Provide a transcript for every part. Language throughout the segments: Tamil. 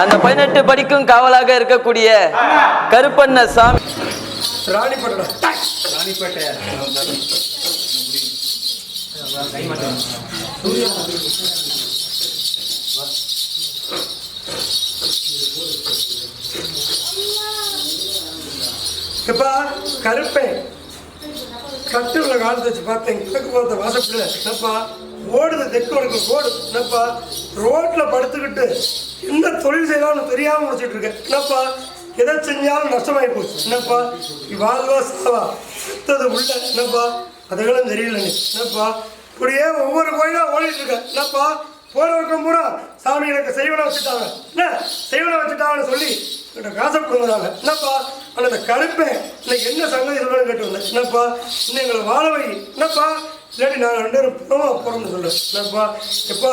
அந்த பதினெட்டு படிக்கும் காவலாக இருக்கக்கூடிய கருப்பண்ண சாமி. ராணிப்பட்டணம் எப்பா கருப்பேன் கட்டுல காலத்து வச்சு பார்த்தேன். கிழக்கு போகிறத வாசப்பில் என்னப்பா? ஓடுது தெற்கு வடக்கு ஓடு. என்னப்பா? ரோட்ல படுத்துக்கிட்டு இந்த தொழில் செய்யலாம்னு தெரியாமல் முடிச்சுட்டு இருக்கேன். என்னப்பா? எதை செஞ்சாலும் நஷ்டமாகி போச்சு. என்னப்பா? வாழ்வா சாவா செத்தது உள்ள. என்னப்பா? அதுகளும் தெரியல என்னப்பா? இப்படியே ஒவ்வொரு கோயிலாக ஓடிட்டு இருக்கேன். என்னப்பா? போற வட்டம் பூரா சாமி எனக்கு செய்வனை வச்சுட்டாங்க. என்ன? செய்வனை வச்சுட்டாங்கன்னு சொல்லி என்கிட்ட காசை கொடுக்குறாங்க என்னப்பா? ஆனால் இந்த கருப்பேன் இன்னைக்கு என்ன சங்கதி சொல்லணும்னு கேட்டு வந்தேன். என்னப்பா? இன்னும் எங்களை வாழ வை. என்னப்பா? இல்லாட்டி நான் ரெண்டு பேரும் புறமா போகிறோம்னு சொல்கிறேன் என்னப்பா எப்பா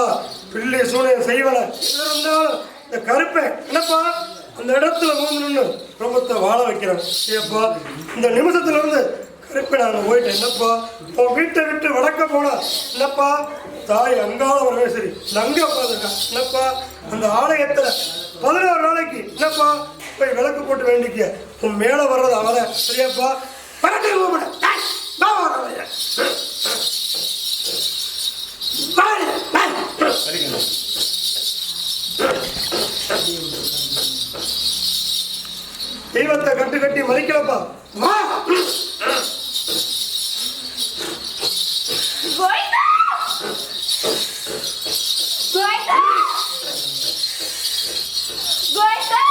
பிள்ளை சூழ்நிலை செய்வலை எது இருந்தாலும் இந்த கருப்பேன் என்னப்பா அந்த இடத்துல வந்து நின்று வாழ வைக்கிறேன். ஏப்பா இந்த நிமிஷத்துல இருந்து கருப்பை நான் போயிட்டேன். என்னப்பா உன் வீட்டை விட்டு வடக்க போனா என்னப்பா தாய் அங்காள வரவே சரி நங்க உட்காந்துருக்கா என்னப்பா அந்த ஆலயத்துல பதினோரு நாளைக்கு என்னப்பா போய் விளக்கு போட்டு வேண்டிக்க. உன் மேல வர்றது அவரை. சரியாப்பா பரட்டை கூப்பிடு. டேய், வா, வா, வா, வா. வா, வா. தெய்வத்தை கட்டு கட்டி மதிக்கலப்பா வா கோயிந்தா கோயிந்தா கோயிந்தா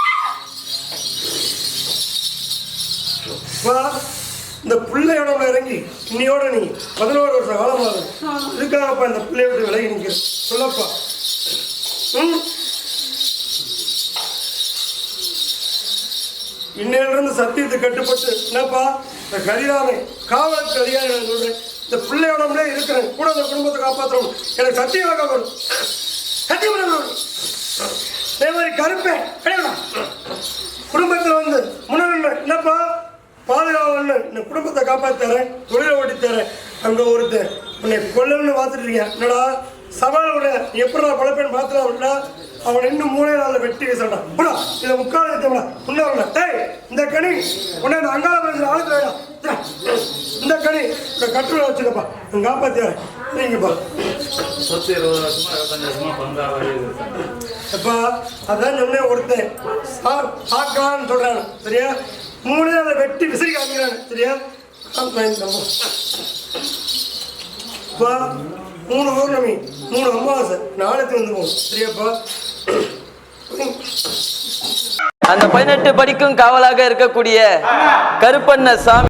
வா இந்த பிள்ளையோட இறங்கி இன்னையோட நீ பதினோரு வருஷம் காலமாக இதுக்காகப்பா இந்த பிள்ளைய விட்டு விலகி நிற்கிற சொல்லப்பா. ம்? இன்னையிலிருந்து சத்தியத்தை கட்டுப்பட்டு என்னப்பா? இந்த கரிதானை காவலுக்கு அதிகாரி நான் சொல்றேன். இந்த பிள்ளையோடமே இருக்கிறேன். கூட அந்த குடும்பத்தை காப்பாற்றணும் எனக்கு சத்தியம் வாங்க வரும். சத்தியம் பண்ண வரும். அதே மாதிரி கருப்பேன் கிடையாது குடும்பத்தில் வந்து முன்னாடி என்னப்பா இந்த குடும்பத்தை காப்பாற்றுறேன் தொழிலை ஓட்டி தரேன் அங்கே ஒருத்தன் உன்னை கொல்லணும்னு பார்த்துட்டு இருக்கேன் என்னடா சவால் விட நீ எப்படா பழப்பேன் பார்த்துடா அவன் இன்னும் மூணே நாளில் வெட்டி வீசடா புடா இதை முக்கால் ஏற்றா முன்னே வரல டேய் இந்த கனி உன்னை இந்த அங்காள ஆளுக்கு வேண்டாம் இந்த கனி இந்த கட்டுரை வச்சுக்கப்பா. நான் காப்பாற்றுறேன் நீங்கப்பா இருபது வருஷமா இருபத்தஞ்சு வருஷமா அப்பா அதான் சொன்னேன் ஒருத்தன் சா- சாக்கான்னு சொல்றான். சரியா? மூணு அதை வெட்டி விசிறி காமிக்கிறாங்க சரியா? அதான் அப்பா மூணு பௌர்ணமி மூணு அமாவாசை நாளைக்கு வந்து போகும் சரியாப்பா? அந்த பதினெட்டு படிக்கும் காவலாக இருக்கக்கூடிய கருப்பண்ண சாமி